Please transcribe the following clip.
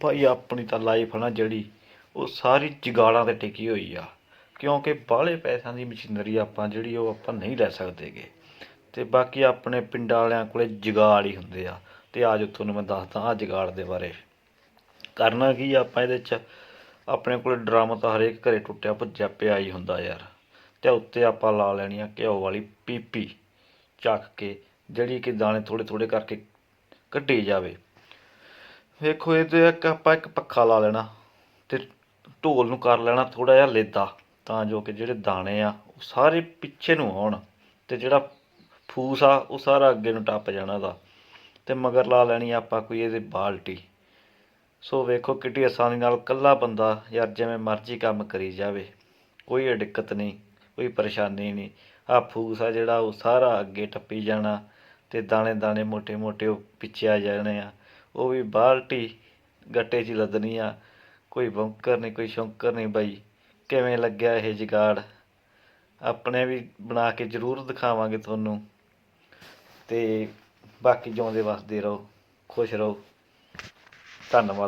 ਭਾਈ ਆਪਣੀ ਤਾਂ ਲਾਈਫ ਨਾ ਜਿਹੜੀ, ਉਹ ਸਾਰੀ ਜਗਾੜਾਂ ਤੇ ਟਿਕੀ ਹੋਈ ਆ। ਕਿਉਂਕਿ ਬਾਹਲੇ ਪੈਸਿਆਂ ਦੀ ਮਸ਼ੀਨਰੀ ਆਪਾਂ ਜਿਹੜੀ, ਉਹ ਆਪਾਂ ਨਹੀਂ ਲੈ ਸਕਦੇਗੇ। ਅਤੇ ਬਾਕੀ ਆਪਣੇ ਪਿੰਡਾਂ ਵਾਲਿਆਂ ਕੋਲ ਜਗਾੜ ਹੀ ਹੁੰਦੇ ਆ। ਅਤੇ ਆਜੋ ਤੁਹਾਨੂੰ ਮੈਂ ਦੱਸਦਾ ਆਹ ਜਗਾੜ ਦੇ ਬਾਰੇ। ਕਰਨਾ ਕੀ ਆਪਾਂ ਇਹਦੇ ਚ, ਆਪਣੇ ਕੋਲ ਡਰਮ ਤਾਂ ਹਰੇਕ ਘਰੇ ਟੁੱਟਿਆ ਭੱਜਿਆ ਪਿਆ ਹੀ ਹੁੰਦਾ ਯਾਰ। ਅਤੇ ਉੱਤੇ ਆਪਾਂ ਲਾ ਲੈਣੀ ਆ ਘਿਓ ਵਾਲੀ ਪੀਪੀ ਚੱਕ ਕੇ, ਜਿਹੜੀ ਕਿ ਦਾਣੇ ਥੋੜ੍ਹੇ ਥੋੜ੍ਹੇ ਕਰਕੇ ਕੱਢੀ ਜਾਵੇ। ਵੇਖੋ, ਇਹਦੇ ਇੱਕ ਆਪਾਂ ਇੱਕ ਪੱਖਾ ਲਾ ਲੈਣਾ ਤੇ ਢੋਲ ਨੂੰ ਕਰ ਲੈਣਾ ਥੋੜਾ ਜਿਹਾ ਲੇਦਾ, ਤਾਂ ਜੋ ਕਿ ਜਿਹੜੇ ਦਾਣੇ ਆ, ਉਹ ਸਾਰੇ ਪਿੱਛੇ ਨੂੰ ਆਉਣ ਤੇ ਜਿਹੜਾ ਫੂਸ ਆ, ਉਹ ਸਾਰਾ ਅੱਗੇ ਨੂੰ ਟੱਪ ਜਾਣਾ ਦਾ। ਤੇ ਮਗਰ ਲਾ ਲੈਣੀ ਆਪਾਂ ਕੋਈ ਇਹਦੇ ਬਾਲਟੀ। ਸੋ ਵੇਖੋ ਕਿੱਡੀ ਆਸਾਨੀ ਨਾਲ ਕੱਲਾ ਬੰਦਾ ਯਾਰ ਜਿਵੇਂ ਮਰਜ਼ੀ ਕੰਮ ਕਰੀ ਜਾਵੇ, ਕੋਈ ਇਹ ਦਿੱਕਤ ਨਹੀਂ, ਕੋਈ ਪਰੇਸ਼ਾਨੀ ਨਹੀਂ। ਆ ਫੂਸ ਆ ਜਿਹੜਾ, ਉਹ ਸਾਰਾ ਅੱਗੇ ਟੱਪੀ ਜਾਣਾ ਤੇ ਦਾਣੇ ਦਾਣੇ ਮੋٹے ਮੋٹے ਪਿੱਛੇ ਆ ਜਾਣੇ ਆ। ਉਹ ਵੀ ਬਾਲਟੀ ਗੱਟੇ 'ਚ ਲੱਦਣੀ ਆ। ਕੋਈ ਬੌਂਕਰ ਨਹੀਂ, ਕੋਈ ਸ਼ੌਂਕਰ ਨਹੀਂ ਬਾਈ। ਕਿਵੇਂ ਲੱਗਿਆ ਇਹ ਜੁਗਾੜ? ਆਪਣੇ ਵੀ ਬਣਾ ਕੇ ਜ਼ਰੂਰ ਦਿਖਾਵਾਂਗੇ ਤੁਹਾਨੂੰ। ਅਤੇ ਬਾਕੀ ਜਿਉਂਦੇ ਵਸਦੇ ਰਹੋ, ਖੁਸ਼ ਰਹੋ। ਧੰਨਵਾਦ।